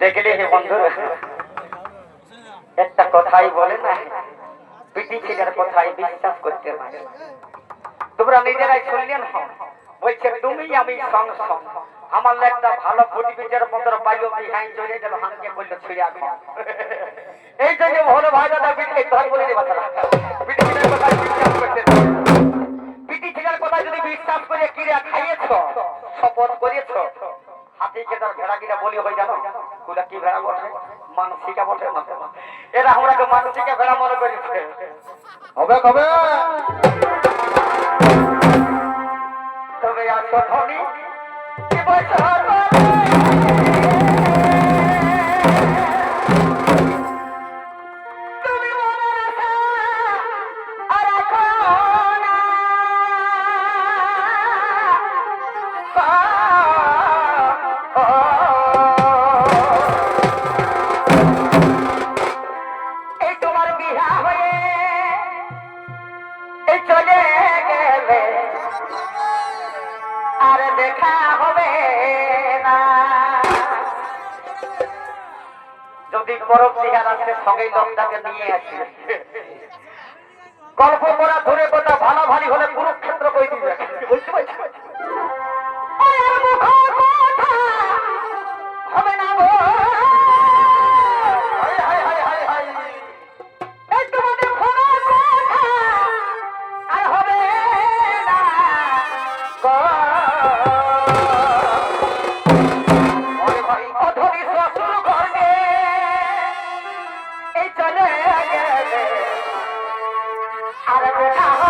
দেখলে হে বন্ধু, একটা কথাই বলে না পিটি ছেলের কথাই বিশ্বাস করতে পারে তোমরা নিজেরাই শুনলেন। বলছে, তুমি আমি সং আমার একটা ভালো ফুটি পিচের মন্ত্র পাইলো বিহাই চলে গেল, হানকে বলল, ছিড়ে আমি এই জন্য ভালো ভাই দাদা পিটি ধর বলে দেবা তারা। পিটি ছেলের কথা বিশ্বাস করতে পিটি ছেলের কথা যদি বিশ্বাস করে কিরা খাইয়েছ? শপথ করেছ হাতিকে তার ভেড়া কিনা বলি হয়ে জানো? কুলা কি ভেড়া বটে? মানসিকা বটে না এরা আমরাকে মানসিকা ভেড়া মনে করেছে হবে কবে আর দেখা হবে না। যদি পরব দিঘার আসে সঙ্গে লোকটাকে নিয়ে আসি। গল্প করা ধরে কথা ভালো ভালো হলে কুরুক্ষেত্র কই দিবে বুঝতে পারছ আর দেখা হবে না